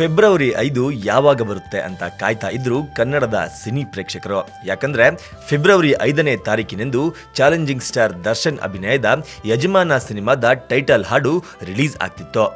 February ಐದು ಯಾವಾಗ ಬರುತ್ತೆ ಅಂತ ಕಾಯ್ತಾ ಇದ್ರು ಕನ್ನಡದ ಸಿನಿ ಪ್ರೇಕ್ಷಕರು. ಯಾಕಂದ್ರೆ ಫೆಬ್ರವರಿ ಐದನೇ ತಾರೀಕಿನಂದು ಚಾಲೆಂಜಿಂಗ್ ಸ್ಟಾರ್ ದರ್ಶನ್ ಅಭಿನಯದ ಯಜಮಾನ ಸಿನಿಮಾದ ಟೈಟಲ್ ಹಾಡು ರಿಲೀಸ್ ಆಗ್ತಿತ್ತು.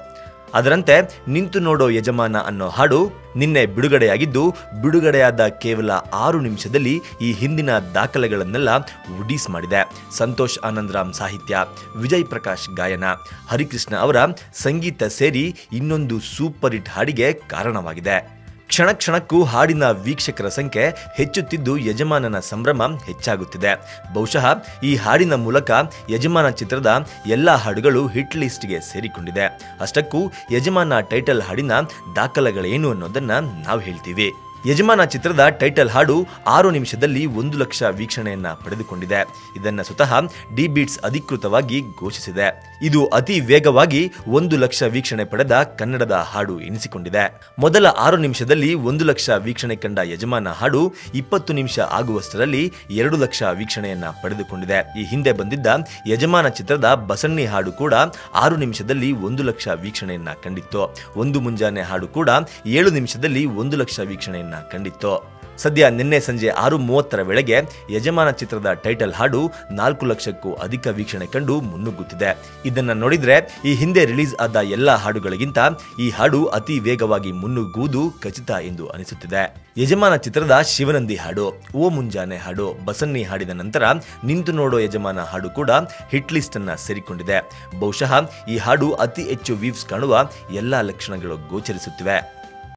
ಅದರಂತೆ ನಿಂತು ನೋಡೋ ಯಜಮಾನ ಅನ್ನೋ ಹಾಡು ನಿನ್ನೆ ಬಿಡುಗಡೆಯಾಗಿದ್ದು, ಬಿಡುಗಡೆಯಾದ ಕೇವಲ ಆರು ನಿಮಿಷದಲ್ಲಿ ಈ ಹಿಂದಿನ ದಾಖಲೆಗಳನ್ನೆಲ್ಲ ಉಡೀಸ್ ಮಾಡಿದೆ. ಸಂತೋಷ್ ಆನಂದರಾಮ್ ಸಾಹಿತ್ಯ, ವಿಜಯ್ ಪ್ರಕಾಶ್ ಗಾಯನ, ಹರಿಕೃಷ್ಣ ಅವರ ಸಂಗೀತ ಸೇರಿ ಇನ್ನೊಂದು ಸೂಪರ್ ಹಿಟ್ ಹಾಡಿಗೆ ಕಾರಣವಾಗಿದೆ. ಕ್ಷಣ ಕ್ಷಣಕ್ಕೂ ಹಾಡಿನ ವೀಕ್ಷಕರ ಸಂಖ್ಯೆ ಹೆಚ್ಚುತ್ತಿದ್ದು ಯಜಮಾನನ ಸಂಭ್ರಮ ಹೆಚ್ಚಾಗುತ್ತಿದೆ. ಬಹುಶಃ ಈ ಹಾಡಿನ ಮೂಲಕ ಯಜಮಾನ ಚಿತ್ರದ ಎಲ್ಲ ಹಾಡುಗಳು ಹಿಟ್ ಲಿಸ್ಟ್ಗೆ ಸೇರಿಕೊಂಡಿದೆ. ಅಷ್ಟಕ್ಕೂ ಯಜಮಾನ ಟೈಟಲ್ ಹಾಡಿನ ದಾಖಲೆಗಳೇನು ಅನ್ನೋದನ್ನ ನಾವು ಹೇಳ್ತೀವಿ. ಯಜಮಾನ ಚಿತ್ರದ ಟೈಟಲ್ ಹಾಡು ಆರು ನಿಮಿಷದಲ್ಲಿ ಒಂದು ಲಕ್ಷ ವೀಕ್ಷಣೆಯನ್ನ ಪಡೆದುಕೊಂಡಿದೆ. ಇದನ್ನ ಸ್ವತಃ ಡಿ ಬೀಟ್ಸ್ ಅಧಿಕೃತವಾಗಿ ಘೋಷಿಸಿದೆ. ಇದು ಅತಿ ವೇಗವಾಗಿ ಒಂದು ಲಕ್ಷ ವೀಕ್ಷಣೆ ಪಡೆದ ಕನ್ನಡದ ಹಾಡು ಎನಿಸಿಕೊಂಡಿದೆ. ಮೊದಲ ಆರು ನಿಮಿಷದಲ್ಲಿ ಒಂದು ಲಕ್ಷ ವೀಕ್ಷಣೆ ಕಂಡ ಯಜಮಾನ ಹಾಡು ಇಪ್ಪತ್ತು ನಿಮಿಷ ಆಗುವಷ್ಟರಲ್ಲಿ ಎರಡು ಲಕ್ಷ ವೀಕ್ಷಣೆಯನ್ನ ಪಡೆದುಕೊಂಡಿದೆ. ಈ ಹಿಂದೆ ಬಂದಿದ್ದ ಯಜಮಾನ ಚಿತ್ರದ ಬಸಣ್ಣಿ ಹಾಡು ಕೂಡ ಆರು ನಿಮಿಷದಲ್ಲಿ ಒಂದು ಲಕ್ಷ ವೀಕ್ಷಣೆಯನ್ನ ಕಂಡಿತ್ತು. ಒಂದು ಮುಂಜಾನೆ ಹಾಡು ಕೂಡ ಏಳು ನಿಮಿಷದಲ್ಲಿ ಒಂದು ಲಕ್ಷ ವೀಕ್ಷಣೆಯನ್ನ ಕಂಡಿತ್ತು. ಸದ್ಯ ನಿನ್ನೆ ಸಂಜೆ ಆರು ಮೂವತ್ತರ ವೇಳೆಗೆ ಯಜಮಾನ ಚಿತ್ರದ ಟೈಟಲ್ ಹಾಡು ನಾಲ್ಕು ಲಕ್ಷಕ್ಕೂ ಅಧಿಕ ವೀಕ್ಷಣೆ ಕಂಡು ಮುನ್ನುಗ್ಗುತ್ತಿದೆ. ಇದನ್ನ ನೋಡಿದ್ರೆ ಈ ಹಿಂದೆ ರಿಲೀಸ್ ಆದ ಎಲ್ಲ ಹಾಡುಗಳಿಗಿಂತ ಈ ಹಾಡು ಅತಿ ವೇಗವಾಗಿ ಮುನ್ನುಗ್ಗುವುದು ಖಚಿತ ಎಂದು ಅನಿಸುತ್ತಿದೆ. ಯಜಮಾನ ಚಿತ್ರದ ಶಿವನಂದಿ ಹಾಡು, ಓ ಮುಂಜಾನೆ ಹಾಡು, ಬಸನ್ನಿ ಹಾಡಿದ ನಂತರ ನಿಂತು ನೋಡೋ ಯಜಮಾನ ಹಾಡು ಕೂಡ ಹಿಟ್ ಲಿಸ್ಟ್ ಅನ್ನ ಸೇರಿಕೊಂಡಿದೆ. ಬಹುಶಃ ಈ ಹಾಡು ಅತಿ ಹೆಚ್ಚು ವೀವ್ಸ್ ಕಾಣುವ ಎಲ್ಲಾ ಲಕ್ಷಣಗಳು ಗೋಚರಿಸುತ್ತಿವೆ.